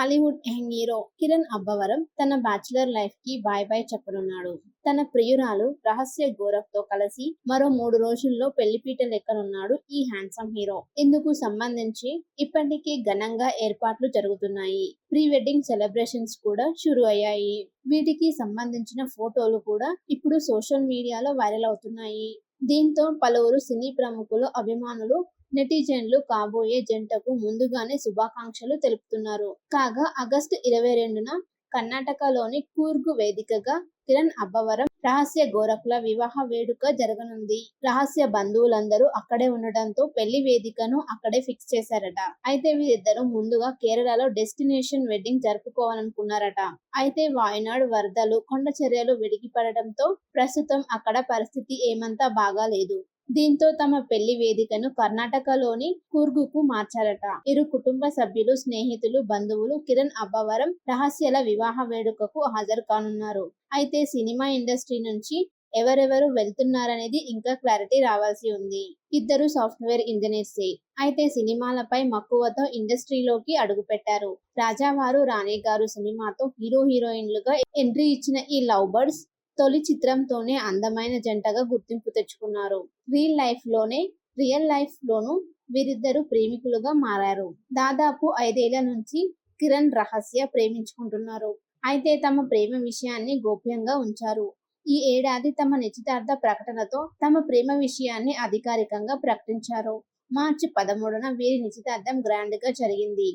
Tollywood young hero Kiran Abbavaram తన bachelor లైఫ్కి bye bye చెప్పనున్నాడు. తన ప్రియురాలు రహస్య గౌరవ్తో కలిసి మరో మూడు రోజుల్లో పెళ్ళిపీట లెక్కనున్నాడు ఈ హ్యాండ్సమ్ హీరో. ఇందుకు సంబంధించి ఇప్పటికే ఘనంగా ఏర్పాట్లు జరుగుతున్నాయి. ప్రీ వెడ్డింగ్ సెలబ్రేషన్స్ కూడా షురు అయ్యాయి. వీటికి సంబంధించిన ఫోటోలు కూడా ఇప్పుడు సోషల్ మీడియాలో వైరల్ అవుతున్నాయి. దీంతో పలువురు సినీ ప్రముఖులు అభిమానులు నెటిజన్లు కాబోయే జంటకు ముందుగానే శుభాకాంక్షలు తెలుపుతున్నారు. కాగా ఆగస్టు ఇరవై రెండున కర్ణాటకలోని కూర్గు వేదికగా కిరణ్ అబ్బవరం రహస్య గోరఖ్ల వివాహ వేడుక జరగనుంది. రహస్య బంధువులందరూ అక్కడే ఉండటంతో పెళ్ళి వేదికను అక్కడే ఫిక్స్ చేశారట. అయితే వీరిద్దరూ ముందుగా కేరళలో డెస్టినేషన్ వెడ్డింగ్ జరుపుకోవాలనుకున్నారట. అయితే వాయనాడు వరదలు కొండ చర్యలు విడిగిపడడంతో ప్రస్తుతం అక్కడ పరిస్థితి ఏమంతా బాగాలేదు. దీంతో తమ పెళ్ళి వేదికను కర్ణాటకలోని కూర్గుకు మార్చారట ఇరు కుటుంబ సభ్యులు స్నేహితులు బంధువులు కిరణ్ అబ్బవరం రహస్యల వివాహ వేడుకకు హాజరు కానున్నారు. అయితే సినిమా ఇండస్ట్రీ నుంచి ఎవరెవరు వెళ్తున్నారనేది ఇంకా క్లారిటీ రావాల్సి ఉంది. ఇద్దరు సాఫ్ట్వేర్ ఇంజనీర్సే. అయితే సినిమాలపై మక్కువతో ఇండస్ట్రీలోకి అడుగుపెట్టారు. రాజావారు రాణి గారు సినిమాతో హీరో హీరోయిన్లుగా ఎంట్రీ ఇచ్చిన ఈ లవ్ బర్డ్స్ తొలి చిత్రంతోనే అందమైన జంటగా గుర్తింపు తెచ్చుకున్నారు. రియల్ లైఫ్లోనే రియల్ లైఫ్ లోను వీరిద్దరు ప్రేమికులుగా మారారు. దాదాపు ఐదేళ్ళ నుంచి కిరణ్ రహస్య ప్రేమించుకుంటున్నారు. అయితే తమ ప్రేమ విషయాన్ని గోప్యంగా ఉంచారు. ఈ ఏడాది తమ నిశ్చితార్థ ప్రకటనతో తమ ప్రేమ విషయాన్ని అధికారికంగా ప్రకటించారు. మార్చి పదమూడున వీరి నిశ్చితార్థం గ్రాండ్గా జరిగింది.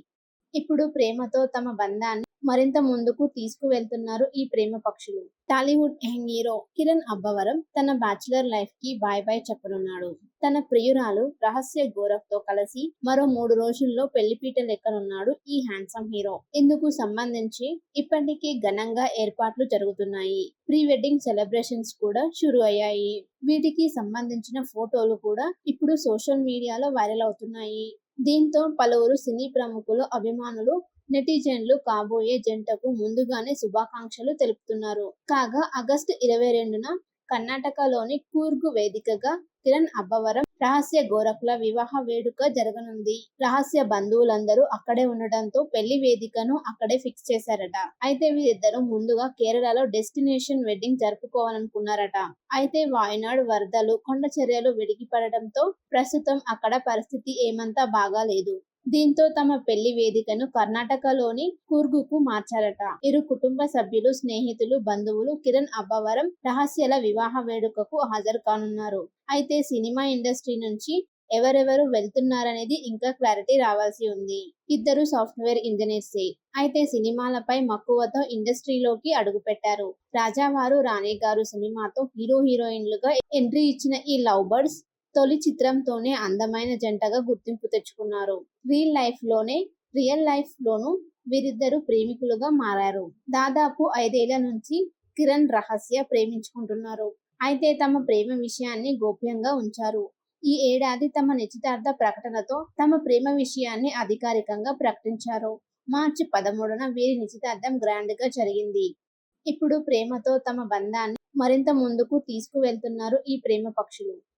ఇప్పుడు ప్రేమతో తమ బంధాన్ని మరింత ముందుకు తీసుకువెళ్తున్నారు ఈ ప్రేమ పక్షులు. Tollywood young hero Kiran Abbavaram తన బ్యాచులర్ లైఫ్కి బాయ్ బాయ్ చెప్పనున్నాడు. తన ప్రియురాలు రహస్య గోరఖ్తో కలిసి మరో మూడు రోజుల్లో పెళ్ళిపీట లెక్కనున్నాడు ఈ హ్యాండ్సమ్ హీరో. ఇందుకు సంబంధించి ఇప్పటికే ఘనంగా ఏర్పాట్లు జరుగుతున్నాయి. ప్రీ వెడ్డింగ్ సెలబ్రేషన్స్ కూడా షురు అయ్యాయి. వీటికి సంబంధించిన ఫోటోలు కూడా ఇప్పుడు సోషల్ మీడియాలో వైరల్ అవుతున్నాయి. దీంతో పలువురు సినీ ప్రముఖులు అభిమానులు నెటిజన్లు కాబోయే జంటకు ముందుగానే శుభాకాంక్షలు తెలుపుతున్నారు. కాగా ఆగస్టు ఇరవై రెండున కర్ణాటకలోని కూర్గు వేదికగా కిరణ్ అబ్బవరం రహస్య గోరఖుల వివాహ వేడుక జరగనుంది. రహస్య బంధువులందరూ అక్కడే ఉండటంతో పెళ్ళి వేదికను అక్కడే ఫిక్స్ చేశారట. అయితే వీరిద్దరూ ముందుగా కేరళలో డెస్టినేషన్ వెడ్డింగ్ జరుపుకోవాలనుకున్నారట. అయితే వాయనాడ్ వరదలు కొండ చర్యలు విడిగిపడడంతో ప్రస్తుతం అక్కడ పరిస్థితి ఏమంతా బాగాలేదు. దీంతో తమ పెళ్ళి వేదికను కర్ణాటకలోని కూర్గుకు మార్చారట. ఇరు కుటుంబ సభ్యులు స్నేహితులు బంధువులు కిరణ్ అబ్బవరం రహస్యల వివాహ వేడుకకు హాజరు కానున్నారు అయితే సినిమా ఇండస్ట్రీ నుంచి ఎవరెవరు వెళ్తున్నారనేది ఇంకా క్లారిటీ రావాల్సి ఉంది. ఇద్దరు సాఫ్ట్వేర్ ఇంజనీర్సే. అయితే సినిమాలపై మక్కువతో ఇండస్ట్రీలోకి అడుగుపెట్టారు. రాజావారు రాణి గారు సినిమాతో హీరో హీరోయిన్లుగా ఎంట్రీ ఇచ్చిన ఈ లవ్ బర్డ్స్ తొలి చిత్రంతోనే అందమైన జంటగా గుర్తింపు తెచ్చుకున్నారు. రియల్ లైఫ్లోనే రియల్ లైఫ్ లోను వీరిద్దరు ప్రేమికులుగా మారారు. దాదాపు ఐదేళ్ళ నుంచి కిరణ్ రహస్య ప్రేమించుకుంటున్నారు. అయితే తమ ప్రేమ విషయాన్ని గోప్యంగా ఉంచారు. ఈ ఏడాది తమ నిశ్చితార్థ ప్రకటనతో తమ ప్రేమ విషయాన్ని అధికారికంగా ప్రకటించారు. మార్చి పదమూడున వీరి నిశ్చితార్థం గ్రాండ్గా జరిగింది. ఇప్పుడు ప్రేమతో తమ బంధాన్ని మరింత ముందుకు తీసుకువెళ్తున్నారు ఈ ప్రేమ పక్షులు.